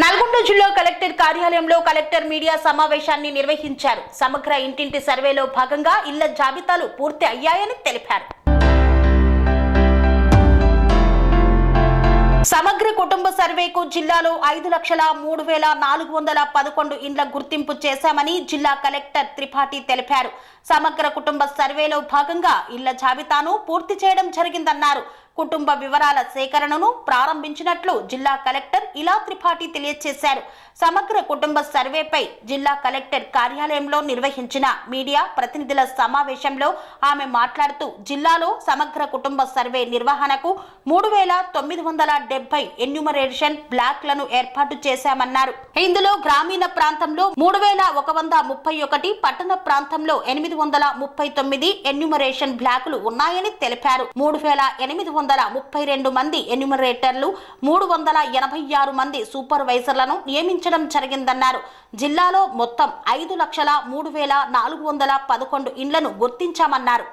నల్గొండ జిల్లా కలెక్టర్ కార్యాలయంలో collector media సమావేశాన్ని నిర్వహించారు. సమగ్ర ఇంటింటి సర్వేలో భాగంగా ఇళ్ళ జాబితాలు పూర్తి అయ్యాయని తెలిపారు. సమగ్ర కుటుంబ సర్వేకు జిల్లాలో ఐదు లక్షల మూడు వేల నాలుగు వందల పదకొండు ఇండ్ల గుర్తింపు చేశామని జిల్లా కలెక్టర్ త్రిపాఠి తెలిపారు. సమగ్ర కుటుంబ సర్వేలో భాగంగా ఇళ్ళ జాబితాను పూర్తి చేయడం జరిగిందన్నారు. కుటుంబ వివరాల సేకరణను ప్రారంభించినట్లు జిల్లా కలెక్టర్ ఇలా త్రిపాఠి తెలియజేశారు. సమగ్ర కుటుంబ సర్వేపై జిల్లా కలెక్టర్ కార్యాలయంలో నిర్వహించిన మీడియా ప్రతినిధుల సమావేశంలో ఆమె మాట్లాడుతూ జిల్లాలో సమగ్ర కుటుంబ సర్వే నిర్వహణకు మూడు వేల తొమ్మిది వందల డెబ్బై ఎన్యూమరేషన్ బ్లాక్లను ఏర్పాటు చేశామన్నారు. ఇందులో గ్రామీణ ప్రాంతంలో మూడు వేల ఒక వంద ముప్పై ఒకటి పట్టణ ప్రాంతంలో ఎనిమిది వందల ముప్పై తొమ్మిది ఎన్యూమరేషన్ బ్లాకులు ఉన్నాయని తెలిపారు. మూడు వేల ఎనిమిది వందల ముప్పై రెండు మంది ఎన్యుమరేటర్లు మూడు వందల ఎనభై ఆరు మంది సూపర్వైజర్లను నియమించడం జరిగిందన్నారు. జిల్లాలో మొత్తం ఐదు లక్షల మూడు వేల నాలుగు వందల పదకొండు ఇండ్లను గుర్తించామన్నారు.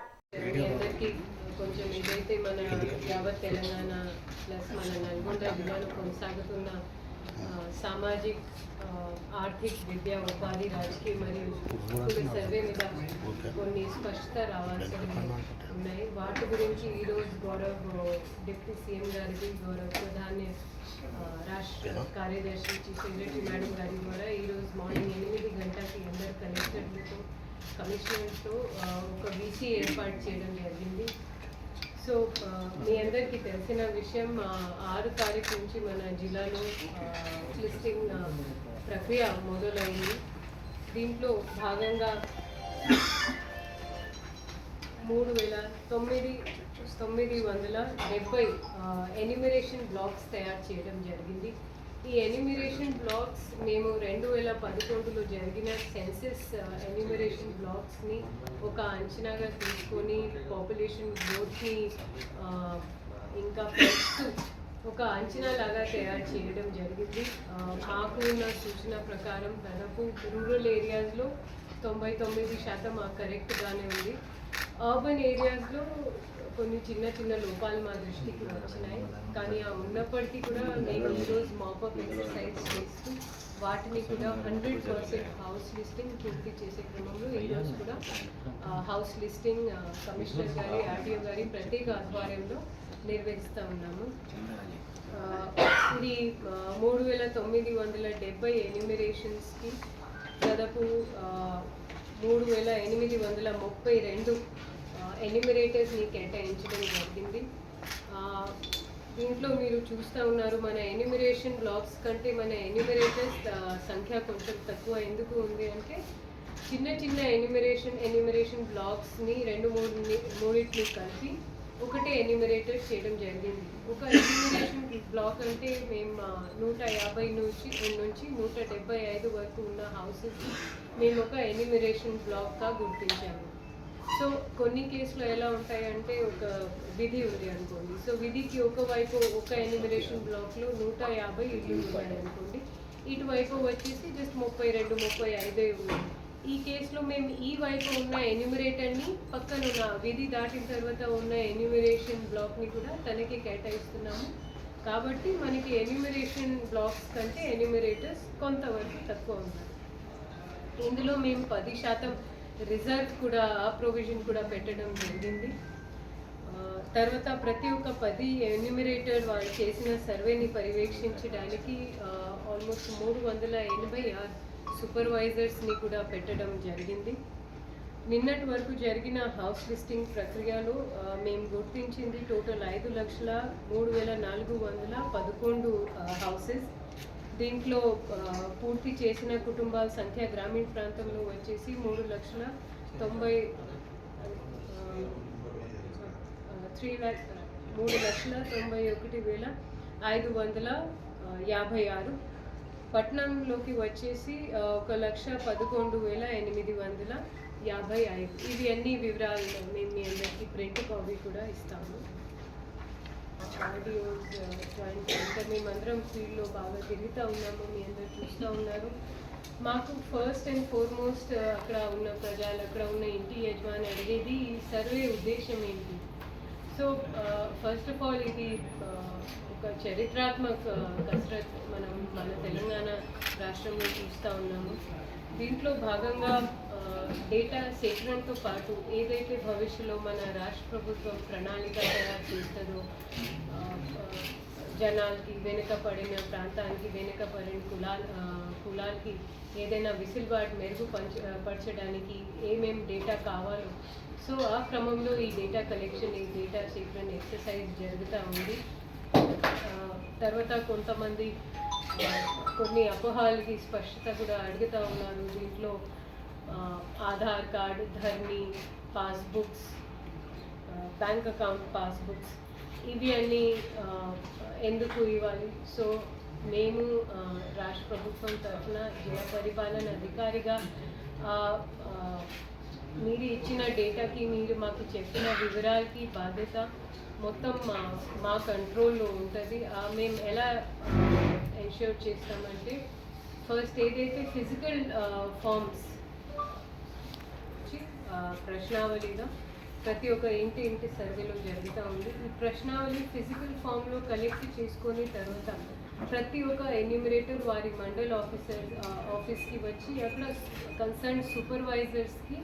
కొంచెం ఇదైతే మన యావత్ తెలంగాణ ప్లస్ మన నల్గొండ జిల్లాలో కొనసాగుతున్న సామాజిక ఆర్థిక విద్య ఉపాధి రాజకీయ మరియు సర్వే మీద కొన్ని స్పష్టత రావాల్సినవి ఉన్నాయి. వాటి గురించి ఈరోజు గౌరవ్ డిప్యూటీ సీఎం గారికి గౌరవ్ ప్రధాని రాష్ట్ర కార్యదర్శి చీఫ్ సెక్రటరీ మేడం గారి ద్వారా ఈరోజు మార్నింగ్ ఎనిమిది గంటలకి అందరు కలెక్టర్లతో కమిషనర్తో ఒక వీసీ ఏర్పాటు చేయడం జరిగింది. సో మీ అందరికీ తెలిసిన విషయం ఆరు తారీఖు నుంచి మన జిల్లాలో లిస్టింగ్ ప్రక్రియ మొదలైంది. దీంట్లో భాగంగా మూడు వేల తొమ్మిది తొమ్మిది వందల డెబ్బై ఎనిమిరేషన్ బ్లాక్స్ తయారు చేయడం జరిగింది. ఈ ఎనిమిరేషన్ బ్లాక్స్ మేము రెండు వేల పదకొండులో జరిగిన సెన్సెస్ ఎనిమిరేషన్ బ్లాక్స్ని ఒక అంచనాగా తీసుకొని పాపులేషన్ గ్రోత్ని uh, ఇంకా ఒక అంచనా లాగా తయారు చేయడం జరిగింది. Uh, మాకు ఉన్న సూచన ప్రకారం దాదాపు రూరల్ ఏరియాస్లో తొంభై తొమ్మిది శాతం కరెక్ట్గానే ఉంది. అర్బన్ ఏరియాస్లో కొన్ని చిన్న చిన్న లోపాలు మా దృష్టికి వచ్చినాయి. కానీ ఆ ఉన్నప్పటికీ కూడా మేము ఈరోజు మాపప్ ఎక్సర్సైజ్ చేస్తూ వాటిని కూడా హండ్రెడ్ పర్సెంట్ హౌస్ లిస్టింగ్ పూర్తి చేసే క్రమంలో ఈరోజు కూడా హౌస్ లిస్టింగ్ కమిషనర్ గారి ఆర్టీఓ గారి ప్రత్యేక ఆధ్వర్యంలో నిర్వహిస్తూ ఉన్నాము. ఇది మూడు వేల తొమ్మిది వందల డెబ్బై ఎన్యూమిరేషన్స్కి దాదాపు మూడు వేల ఎనిమిది వందల ముప్పై రెండు ఎన్యూమిరేటర్స్ని కేటాయించడం జరిగింది. దీంట్లో మీరు చూస్తూ ఉన్నారు మన ఎన్యూమిరేషన్ బ్లాక్స్ కంటే మన ఎన్యూమిరేటర్స్ సంఖ్య కొంచెం తక్కువ. ఎందుకు ఉంది అంటే చిన్న చిన్న ఎన్యూమిరేషన్ ఎన్యూమిరేషన్ బ్లాక్స్ని రెండు మూడు మూడింటిని కలిపి ఒకటే ఎన్యూమిరేటర్ చేయడం జరిగింది. ఒక ఎన్యూమిరేషన్ బ్లాక్ అంటే మేము నూట యాభై నుంచి నుంచి నూట డెబ్బై ఐదు వరకు ఉన్న హౌసెస్ మేము ఒక ఎన్యూమిరేషన్ బ్లాక్గా గుర్తించాము. సో కొన్ని కేసులు ఎలా ఉంటాయంటే ఒక విధి ఉంది అనుకోండి. సో విధికి ఒకవైపు ఒక ఎన్యూమిరేషన్ బ్లాక్లో నూట యాభై ఇల్లు ఉన్నాయి అనుకోండి. ఇటువైపు వచ్చేసి జస్ట్ ముప్పై రెండు ముప్పై ఐదే ఉన్నాయి. ఈ కేసులో మేము ఈ వైపు ఉన్న ఎన్యూమిరేటర్ని పక్కన ఉన్న విధి దాటిన తర్వాత ఉన్న ఎన్యూమిరేషన్ బ్లాక్ని కూడా తనకి కేటాయిస్తున్నాము. కాబట్టి మనకి ఎన్యూమిరేషన్ బ్లాక్స్ కంటే ఎన్యూమిరేటర్స్ కొంతవరకు తక్కువ ఉన్నాయి ఇందులో మేము పది శాతం రిజర్వ్ కూడా ఆ ప్రొవిజన్ కూడా పెట్టడం జరిగింది. తర్వాత ప్రతి ఒక్క పది ఎన్యూమిరేటర్ వాళ్ళు చేసిన సర్వేని పర్యవేక్షించడానికి ఆల్మోస్ట్ మూడు వందల ఎనభై ఆరు సూపర్వైజర్స్ని కూడా పెట్టడం జరిగింది. నిన్నటి వరకు జరిగిన హౌస్ లిస్టింగ్ ప్రక్రియలో మేము గుర్తించింది టోటల్ ఐదు లక్షల మూడు వేల నాలుగు వందల పదకొండు హౌసెస్. దీంట్లో పూర్తి చేసిన కుటుంబాల సంఖ్య గ్రామీణ ప్రాంతంలో వచ్చేసి మూడు లక్షల తొంభై త్రీ ల్యాక్ మూడు లక్షల తొంభై ఒకటి వేల ఐదు వందల యాభై ఆరు. పట్నంలోకి వచ్చేసి ఒక లక్ష పదకొండు వేల ఎనిమిది వందల యాభై ఐదు. ఇవి అన్ని వివరాలు మేము మీ అందరికీ ప్రింట్ కాపీ కూడా ఇస్తాము ఆడియోస్ జాయింట్ ఇంకా మేమందరం ఫీల్డ్లో బాగా తిరుగుతూ ఉన్నాము మీ అందరు చూస్తూ ఉన్నారు. మాకు ఫస్ట్ అండ్ ఫార్మోస్ట్ అక్కడ ఉన్న ప్రజలు అక్కడ ఉన్న ఇంటి యజమాని అడిగేది ఈ సర్వే ఉద్దేశం ఏంటి? సో ఫస్ట్ ఆఫ్ ఆల్ ఇది uh, ఒక చరిత్రాత్మక uh, కసరత్ మనం మన తెలంగాణ రాష్ట్రంలో చూస్తూ ఉన్నాము. దీంట్లో భాగంగా uh, డేటా సేకరణతో పాటు ఏదైతే భవిష్యత్తులో మన రాష్ట్ర ప్రభుత్వం ప్రణాళిక తయారు చేస్తుందో జనానికి వెనుక పడిన వెనుకబడిన ప్రాంతానికి వెనుకబడిన పడిన కులా కులాలకి ఏదైనా విసులుబాటు మెరుగు పంచ పరచడానికి ఏమేం డేటా కావాలో. సో ఆ క్రమంలో ఈ డేటా కలెక్షన్ ఈ డేటా సేకరణ ఎక్సర్సైజ్ జరుగుతూ ఉంది. తర్వాత కొంతమంది కొన్ని అపోహాలకి స్పష్టత కూడా అడుగుతూ ఉన్నారు దీంట్లో. Aadhaar card Dharani passbooks bank account passbooks. ఇవి అన్నీ ఎందుకు ఇవ్వాలి? సో మేము రాష్ట్ర ప్రభుత్వం తరఫున జిల్లా పరిపాలన అధికారిగా మీరు ఇచ్చిన డేటాకి మీరు మాకు చెప్పిన వివరాలకి బాధ్యత మొత్తం మా మా కంట్రోల్లో ఉంటుంది. మేము ఎలా ఎన్ష్యూర్ చేస్తామంటే ఫస్ట్ ఏదైతే ఫిజికల్ ఫార్మ్స్ ప్రశ్నావళిగా ప్రతి ఒక్క ఇంటి ఇంటి సర్వేలో జరుగుతూ ఉంది. ఈ ప్రశ్నావళి ఫిజికల్ ఫామ్లో కలెక్ట్ చేసుకొని తర్వాత ప్రతి ఒక్క ఎన్యూమరేటర్ వారి మండల్ ఆఫీసర్ ఆఫీస్కి వచ్చి అక్కడ కన్సర్న్ సూపర్వైజర్స్కి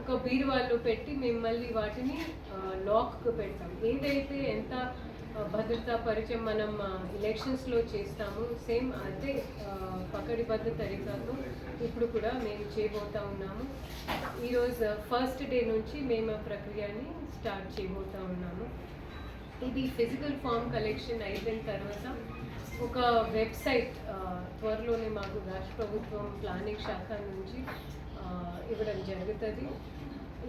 ఒక బీరువాల్లో పెట్టి మేము మళ్ళీ వాటిని లాక్ పెడతాం. ఏదైతే ఎంత భద్రతా పరిచయం మనం ఎలక్షన్స్లో చేస్తాము. సేమ్ అదే ఆ, పకడ్బంద తరీకాతో ఇప్పుడు కూడా మేము చేయబోతా ఉన్నాము. ఈరోజు ఫస్ట్ డే నుంచి మేము ఆ ప్రక్రియని స్టార్ట్ చేయబోతా ఉన్నాము. ఇది ఫిజికల్ ఫామ్ కలెక్షన్ అయిపోయిన తర్వాత ఒక వెబ్సైట్ త్వరలోనే మాకు రాష్ట్ర ప్రభుత్వం ప్లానింగ్ శాఖ నుంచి ఇవ్వడం జరుగుతుంది.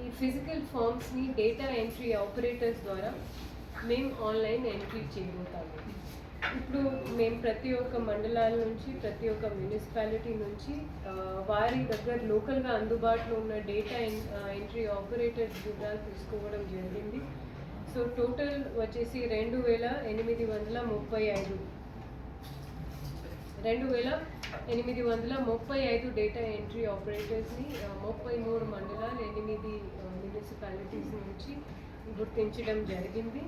ఈ ఫిజికల్ ఫామ్స్ని డేటా ఎంట్రీ ఆపరేటర్స్ ద్వారా మేము ఆన్లైన్ ఎంట్రీ చేయబోతాము. ఇప్పుడు మేము ప్రతి ఒక్క మండలాల నుంచి ప్రతి ఒక్క మున్సిపాలిటీ నుంచి వారి దగ్గర లోకల్గా అందుబాటులో ఉన్న డేటా ఎంట్రీ ఆపరేటర్స్ వివరాలు తీసుకోవడం జరిగింది. సో టోటల్ వచ్చేసి రెండు వేల ఎనిమిది వందల ముప్పై ఐదు. రెండు వేల ఎనిమిది వందల ముప్పై ఐదు డేటా ఎంట్రీ ఆపరేటర్స్ని ముప్పై మూడు మండలాలు ఎనిమిది మున్సిపాలిటీస్ నుంచి గుర్తించడం జరిగింది.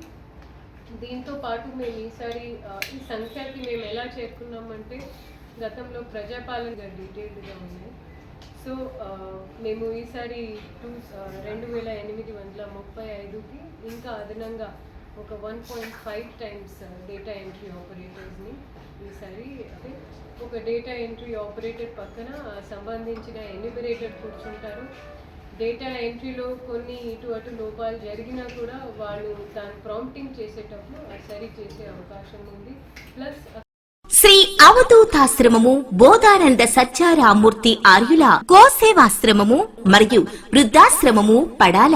దీంతో పాటు మేము ఈసారి ఈ సంఖ్యకి మేము ఎలా చేరుకున్నామంటే గతంలో ప్రజాపాలన డీటెయిల్డ్గా ఉన్నాయి సో మేము ఈసారి టూ రెండు వేల ఎనిమిది వందల ముప్పై ఐదుకి ఇంకా అదనంగా ఒక one point five times data entry ఆపరేటర్స్ని ఈసారి అంటే ఒక డేటా ఎంట్రీ ఆపరేటర్ పక్కన సంబంధించిన ఎన్యూమరేటర్ కూర్చుంటారు. డేటా ఎంట్రీలో కొన్ని ఇటు అటు లోపాలు జరిగినా కూడా వాళ్ళు దాని ప్రాంప్టింగ్ చేసేటప్పుడు అది సరి చేసే అవకాశం ఉంది. ప్లస్ శ్రీ అవధూతాశ్రమము బోధానంద సత్యారామూర్తి ఆర్యుల గోసేవాశ్రమము మరియు వృద్ధాశ్రమము పడాల.